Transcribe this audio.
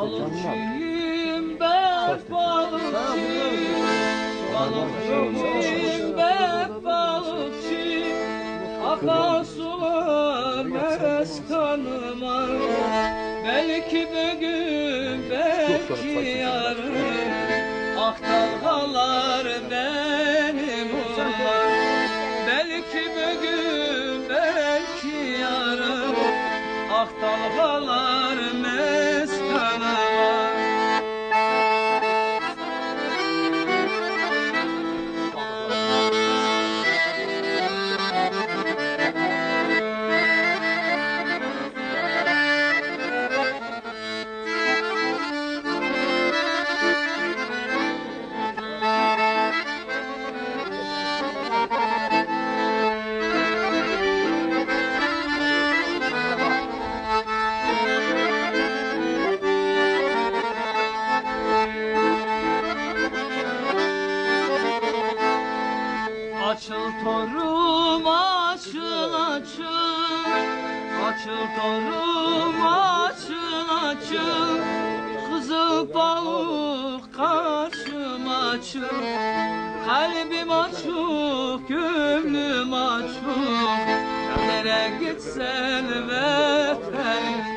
Balıkçıyım ben balıkçı Balıkçıyım ben balıkçı Akan sular meskanıma Belki bugün belki yarın Ah dalgalar benim olar Belki bugün belki yarın Ah dalgalar Açıl torum açıl açıl. Açıl torum açıl açıl. Kızıl balık karşıma açıl. Kalbim açık, gönlüm açık Nereye gitsen vatan